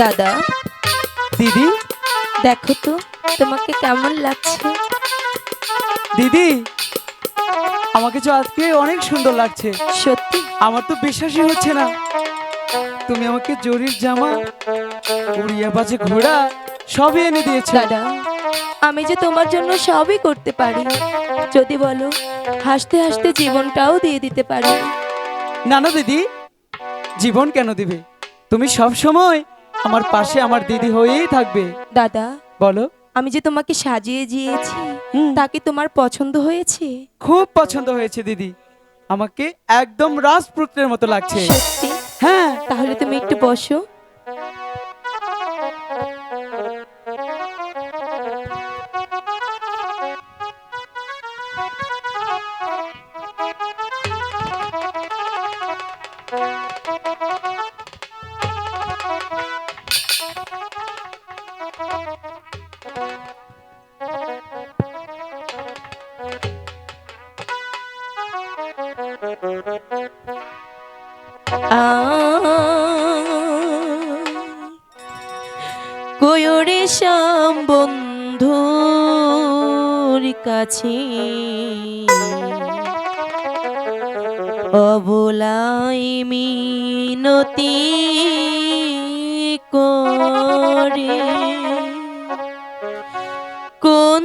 দাদা। দিদি? দেখো তো তোমাকে কেমন লাগছে? দিদি আমাকে তো আজকে অনেক সুন্দর লাগছে। সত্যি? আমার তো বিশ্বাসই হচ্ছে না। তুমি আমাকে জরির জামা উড়িয়া বাজে ঘোড়া সবই এনে দিয়েছ। দাদা আমি যে তোমার জন্য সবই করতে পারি যদি বলো হাসতে হাসতে জীবনটাও দিয়ে দিতে পারি। না না দিদি জীবন কেন দিবে? তুমি সব সময় আমার পাশে আমার দিদি হয়েই থাকবে। দাদা বলো। আমি যে তোমাকে সাজিয়ে দিয়েছি তাকে তোমার পছন্দ হয়েছে? খুব পছন্দ হয়েছে দিদি। আমাকে একদম রাজপুত্রের মতো লাগছে। হ্যাঁ। তাহলে তুমি একটু বসো। কাছে। অবলাই মিনতি করে। কোন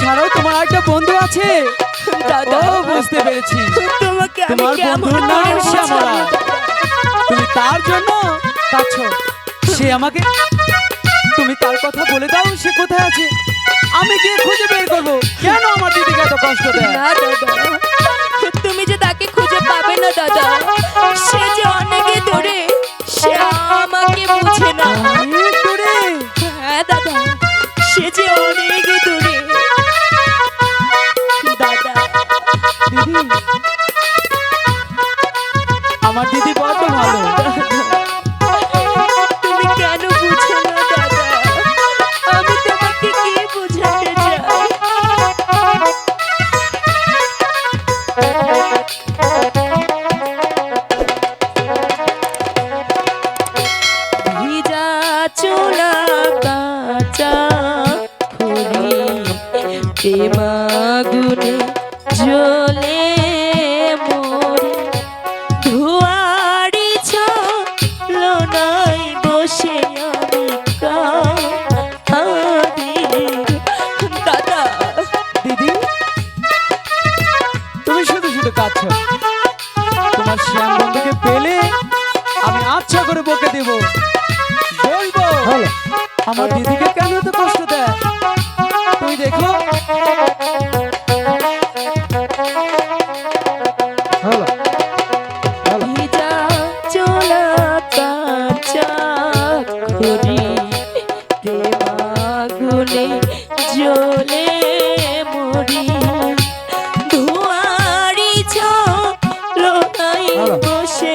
ছাড়াও তোমার একটা বন্ধু আছে? দাদা বুঝতে পেরেছি। তোমাকে তোমার বন্ধুর নাম শ্যামলা। তুমি তার জন্য কাছো সে আমাকে তুমি তার কথা বলে দাও সে কোথায় আছে? আমি গিয়ে খুঁজে বের করব। কেন আমার দিদিকে এত কষ্ট দেয়? তুমি যে তাকে খুঁজে পাবে না দাদা সে যে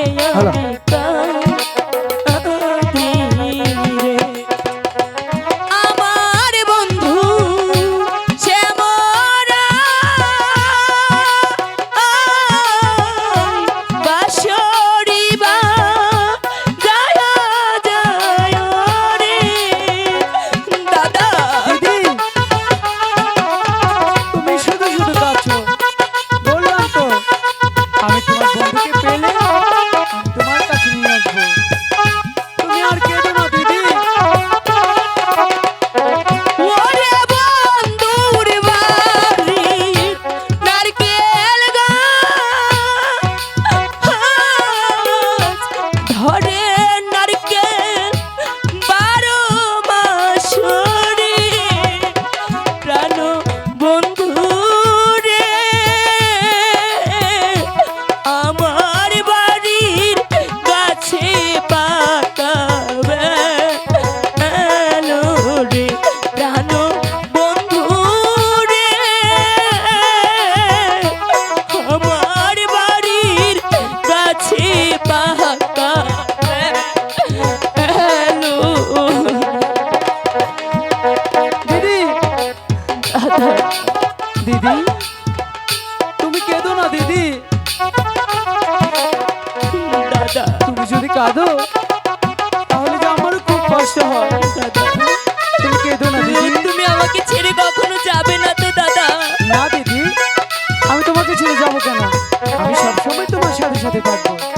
हेलो তুমি যদি কাঁদো তাহলে তো আমারও খুব কষ্ট হয়। তুমি তুমি আমাকে ছেড়ে কখনো যাবে না তো দাদা। না দিদি আমি তোমাকে ছেড়ে যাব কেন? আমি সবসময় তোমার সাথে সাথে থাকব।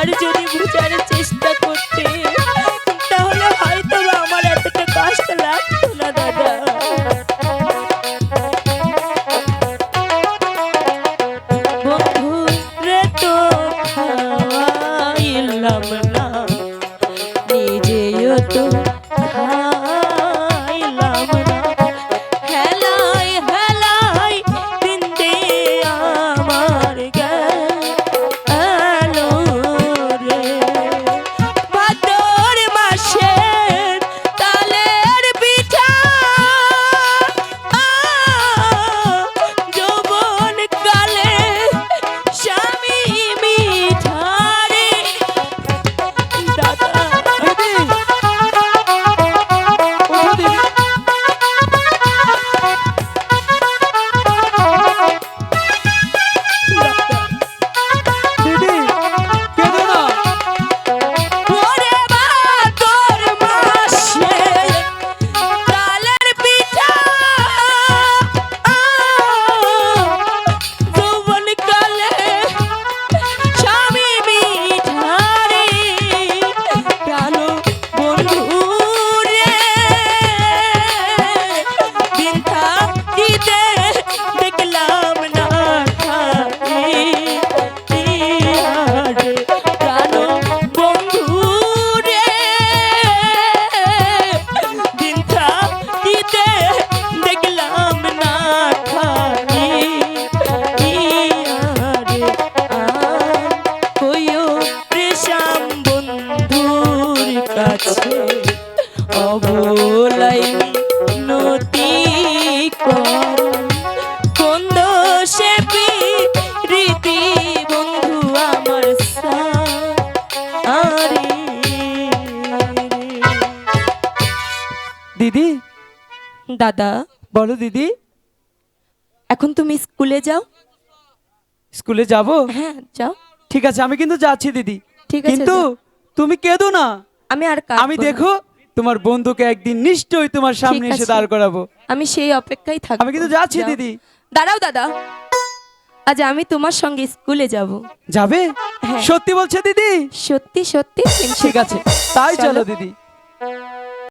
আর যদি বুঝার দিদি দাদা? বলো দিদি। এখন তুমি স্কুলে যাও। স্কুলে যাব? হ্যাঁ যাও। ঠিক আছে আমি কিন্তু যাচ্ছি দিদি। ঠিক আছে কিন্তু তুমি কেঁদো না। আমি আর আমি দেখো তোমার বন্ধুকে একদিন নিশ্চয়ই তোমার সামনে ঠিক এসে আছে। দাঁড় করাবো। আমি সেই অপেক্ষায় থাকব। আমি কিন্তু যাচ্ছি যাও। দিদি। দাঁড়াও দাদা। আজ আমি তোমার সঙ্গে স্কুলে যাব। যাবে? হ্যাঁ। সত্যি বলছে দিদি? সত্যি সত্যি। ঠিক আছে। তাই চলো। চলো দিদি।